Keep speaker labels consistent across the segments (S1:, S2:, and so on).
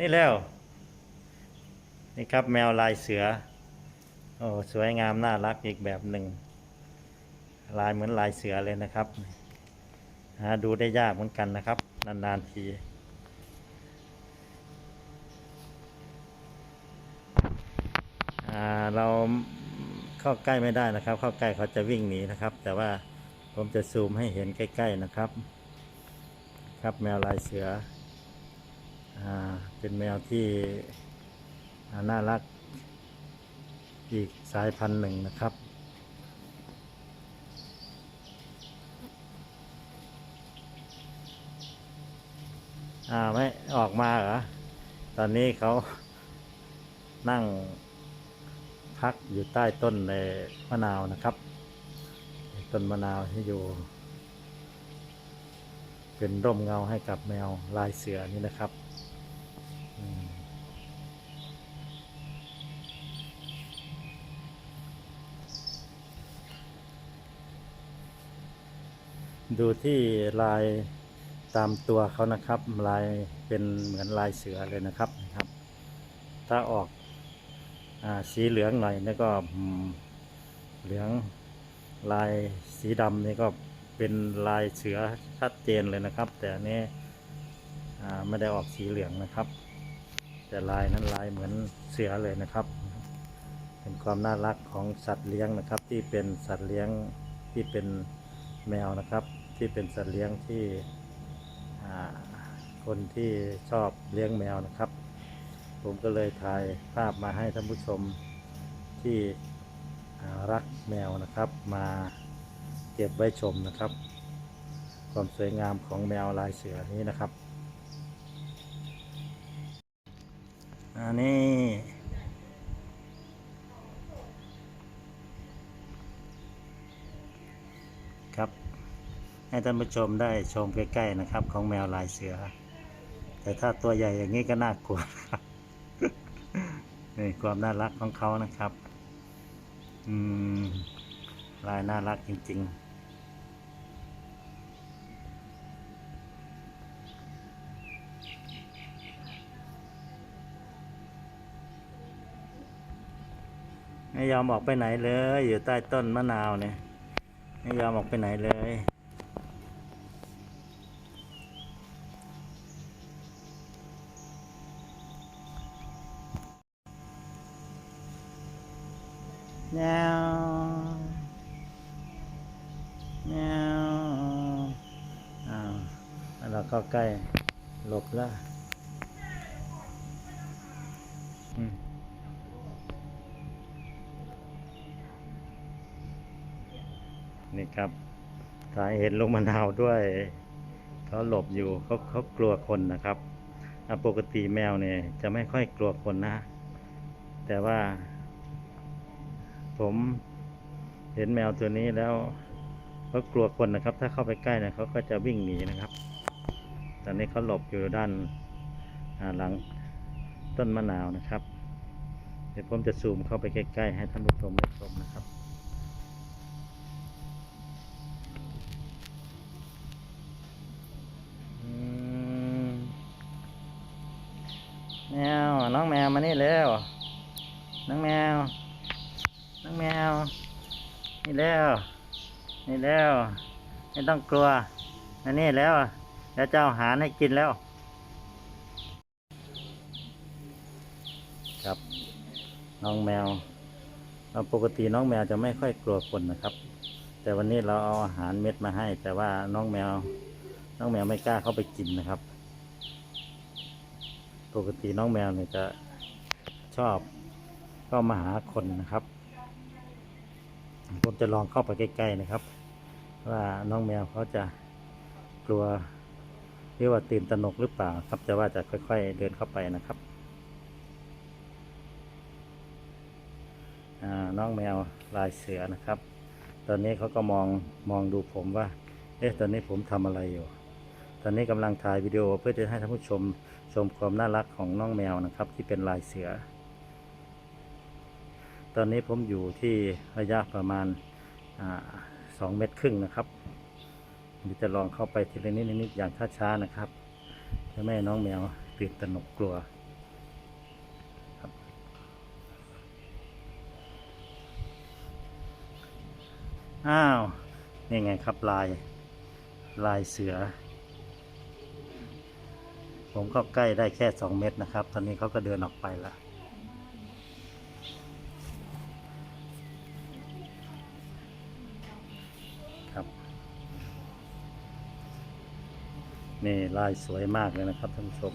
S1: นี่แล้ว นี่ครับแมวลายเสือ โอ้สวยงามน่ารักอีกแบบหนึ่ง ลายเหมือนลายเสือเลยนะครับ หาดูได้ยากเหมือนกันนะครับ นานๆทีเราเข้าใกล้ไม่ได้นะครับ เข้าใกล้เขาจะวิ่งหนีนะครับ แต่ว่าผมจะซูมให้เห็นใกล้ ๆนะครับ ครับแมวลายเสือ เป็นแมวที่น่ารักอีกสายพันธุ์หนึ่งนะครับ อ่าไม่ออกมาเหรอ ตอนนี้เขานั่งพักอยู่ใต้ต้นในมะนาวนะครับ ต้นมะนาวที่อยู่ เป็นร่มเงาให้กับแมวลายเสือนี่นะครับ ดูที่ลายตามตัวเขานะครับ ลายเป็นเหมือนลายเสือเลยนะครับครับ ถ้าออกอสีเหลืองหน่อยนี่ก็เหลืองลายสีดำนี่ก็เป็นลายเสือชัดเจนเลยนะครับ แต่อันนี้ไม่ได้ออกสีเหลืองนะครับ แต่ลายนั้นลายเหมือนเสือเลยนะครับ เป็นความน่ารักของสัตว์เลี้ยงนะครับ ที่เป็นสัตว์เลี้ยงที่เป็นแมวนะครับ ที่เป็นสัตว์เลี้ยงที่คนที่ชอบเลี้ยงแมวนะครับ ผมก็เลยถ่ายภาพมาให้ท่านผู้ชมที่รักแมวนะครับ มาเก็บไว้ชมนะครับ ความสวยงามของแมวลายเสือนี้นะครับอันนี้ครับ ให้ท่านผู้ชมได้ชมใกล้ๆนะครับ ของแมวลายเสือ แต่ถ้าตัวใหญ่อย่างนี้ก็น่ากลัวนะครับนี่ความน่ารักของเขานะครับ อืมลายน่ารักจริง ๆไม่ยอมออกไปไหนเลย อยู่ใต้ต้นมะนาวเนี่ยไม่ยอมออกไปไหนเลย เราเข้าใกล้หลบแล้วนี่ครับ สายเหตุลงมะนาวด้วย เขาหลบอยู่เขาเขากลัวคนนะครับปกติแมวเนี่ยจะไม่ค่อยกลัวคนนะ แต่ว่า ผมเห็นแมวตัวนี้แล้วเขากลัวคนนะครับ ถ้าเข้าไปใกล้เนี่ยเขาก็จะวิ่งหนีนะครับ ตอนนี้เขาหลบอยู่ด้านหลังต้นมะนาวนะครับ เดี๋ยวผมจะซูมเข้าไปใกล้ๆ ให้ท่านผู้ชมได้ชมนะครับแมวน้องแมวมานี่เร็วน้องแมว น้องแมว นี่แล้ว นี่แล้ว ไม่ต้องกลัวอันนี้แล้ว เดี๋ยวจะเอาอาหารให้กินแล้ว ครับ น้องแมวเราปกติน้องแมวจะไม่ค่อยกลัวคนนะครับ แต่วันนี้เราเอาอาหารเม็ดมาให้ แต่ว่าน้องแมว น้องแมวไม่กล้าเข้าไปกินนะครับ ปกติน้องแมวเนี่ยจะชอบเข้ามาหาคนนะครับผมจะลองเข้าไปใกล้ๆนะครับ ว่าน้องแมวเขาจะกลัว หรือว่าตื่นตระหนกหรือเปล่าครับจะว่าจะค่อย ๆ เดินเข้าไปนะครับน้องแมวลายเสือนะครับ ตอนนี้เขาก็มองมองดูผมว่า เอ๊ะตอนนี้ผมทำอะไรอยู่ ตอนนี้กำลังถ่ายวิดีโอเพื่อจะให้ท่านผู้ชมชมความน่ารักของน้องแมวนะครับ ที่เป็นลายเสือ ตอนนี้ผมอยู่ที่ระยะประมาณสองเมตรครึ่งนะครับ นี่จะลองเข้าไปทีละนิดนิดอย่างช้าๆนะครับเพื่อแม่น้องแมวตื่นตระหนกกลัวอ้าว นี่ไงครับลาย ลายเสือ ผมก็ใกล้ได้แค่สองเมตรนะครับ ตอนนี้เขาก็เดินออกไปแล้ว นี่ลายสวยมากเลยนะครับท่านผู้ชม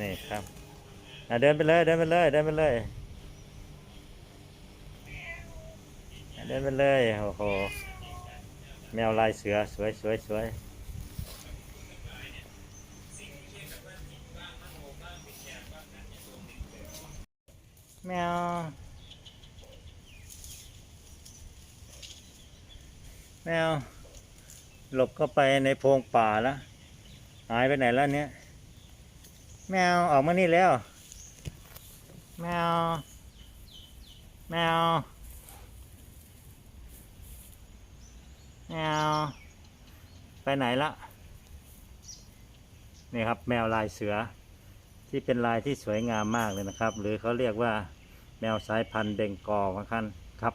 S1: นี่ครับ อะเดินไปเลยเดินไปเลยเดินไปเลยเดินไปเลยโอ้โหแมวลายเสือสวยสวยสวยแมวแมวหลบเข้าไปในโพรงป่าแล้วหายไปไหนแล้วเนี่ย แมวออกมานี่แล้ว แมว แมว แมว ไปไหนละนี่ครับแมวลายเสือที่เป็นลายที่สวยงามมากเลยนะครับ หรือเขาเรียกว่าแมวสายพันธุ์เบงกอลครับครับ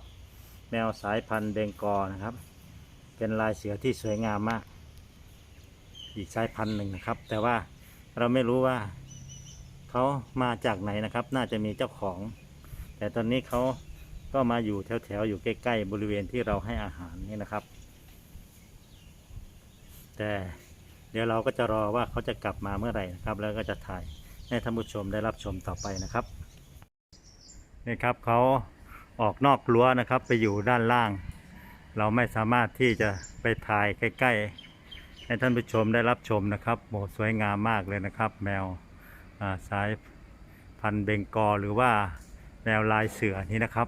S1: แมวสายพันธุ์เบงกอลนะครับ เป็นลายเสือที่สวยงามมาก อีกสายพันธุ์หนึ่งนะครับ แต่ว่าเราไม่รู้ว่า เขามาจากไหนนะครับ น่าจะมีเจ้าของ แต่ตอนนี้เขาก็มาอยู่แถวๆอยู่ใกล้ๆบริเวณที่เราให้อาหารนี่นะครับ แต่เดี๋ยวเราก็จะรอว่าเขาจะกลับมาเมื่อไหร่นะครับ แล้วก็จะถ่ายให้ท่านผู้ชมได้รับชมต่อไปนะครับนี่ครับเขาออกนอกรั้วนะครับ ไปอยู่ด้านล่าง เราไม่สามารถที่จะไปถ่ายใกล้ๆให้ท่านผู้ชมได้รับชมนะครับโหสวยงามมากเลยนะครับ แมว สายพันธุ์เบงกอหรือว่าแมวลายเสือนี้นะครับ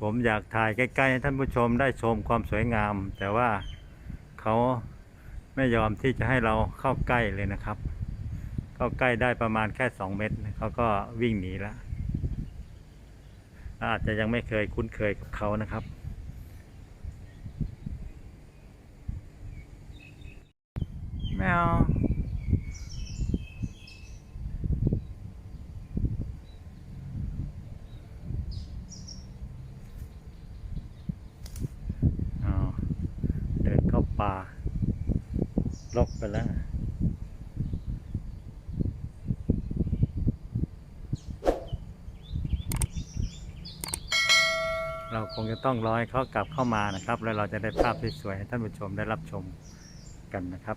S1: ผมอยากถ่ายใกล้ๆให้ท่านผู้ชมได้ชมความสวยงาม แต่ว่าเขาไม่ยอมที่จะให้เราเข้าใกล้เลยนะครับ เข้าใกล้ได้ประมาณแค่ 2 เมตรเขาก็วิ่งหนีแล้วอาจจะยังไม่เคยคุ้นเคยกับเขานะครับ แมว อ๋อเดินเข้าป่า ลกไปแล้วเราคงจะต้องรอให้เขากลับเข้ามานะครับ แล้วเราจะได้ภาพที่สวยให้ท่านผู้ชมได้รับชมกันนะครับ